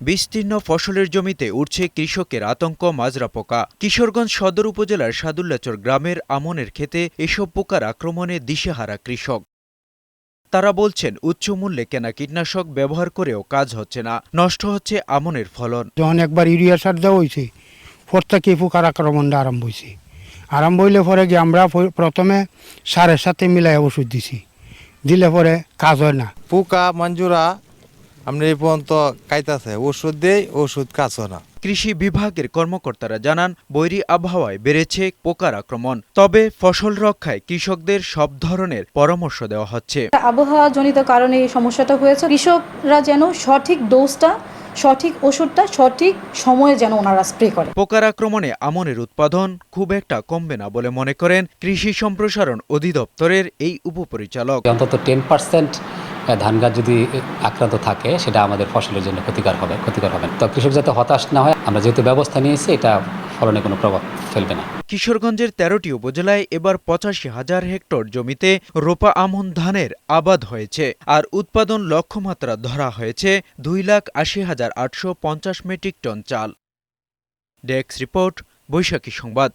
বিস্তীর্ণ ফসলের জমিতে উঠছে কৃষকের আতঙ্ক মাজরা পোকা। কিশোরগঞ্জ সদর উপজেলার সাদুল্লাচর গ্রামের আমনের ক্ষেতে এসব পোকার আক্রমণে দিশেহারা কৃষক। তারা বলছেন উচ্চ মূল্যে কেনা কীটনাশক ব্যবহার করেও কাজ হচ্ছে না নষ্ট হচ্ছে আমনের ফলন। যখন একবার ইউরিয়া সার দেওয়া হয়েছে পর থেকে পোকার আক্রমণটা আরম্ভ হয়েছে। আরম্ভ হইলে পরে গিয়ে আমরা প্রথমে সারের সাথে মিলাই ওষুধ দিছি। দিলে পরে কাজ হয় না। পোকা মঞ্জুরা আমরা এই পর্যন্ত কাইতাছে ওষুধ দেই ওষুধ কাছ না। কৃষি বিভাগের কর্মকর্তারা জানান বৈরী আবহাওয়ায় বেড়েছে পোকার আক্রমণ তবে ফসল রক্ষায় কৃষকদের সব ধরনের পরামর্শ দেওয়া হচ্ছে। আবহাওয়া জনিত কারণে এই সমস্যাটা হয়েছে। কৃষকরা যেন সঠিক ডোজটা সঠিক ওষুধটা সঠিক সময়ে যেন ওনারা স্প্রে করে। পোকার আক্রমণে আমনের উৎপাদন খুব একটা কমবে না বলে মনে করেন কৃষি সম্প্রসারণ অধিদপ্তরের এই উপপরিচালক। অন্তত টেন পার্সেন্ট ধান গাছ যদি আক্রান্ত থাকে সেটা আমাদের ফসলের জন্য ক্ষতিকর হবে ক্ষতিকর হবে তো কৃষক যাতে হতাশ না হয় আমরা যেহেতু ব্যবস্থা নিয়েছি এটা ফলনে কোনো প্রভাব ফেলবে না। কিশোরগঞ্জের তেরোটি উপজেলায় এবার পঁচাশি হাজার হেক্টর জমিতে রোপা আমন ধানের আবাদ হয়েছে আর উৎপাদন লক্ষ্যমাত্রা ধরা হয়েছে দুই লাখ আশি হাজার আটশো পঞ্চাশ মেট্রিক টন চাল। ডেক্স রিপোর্ট, বৈশাখী সংবাদ।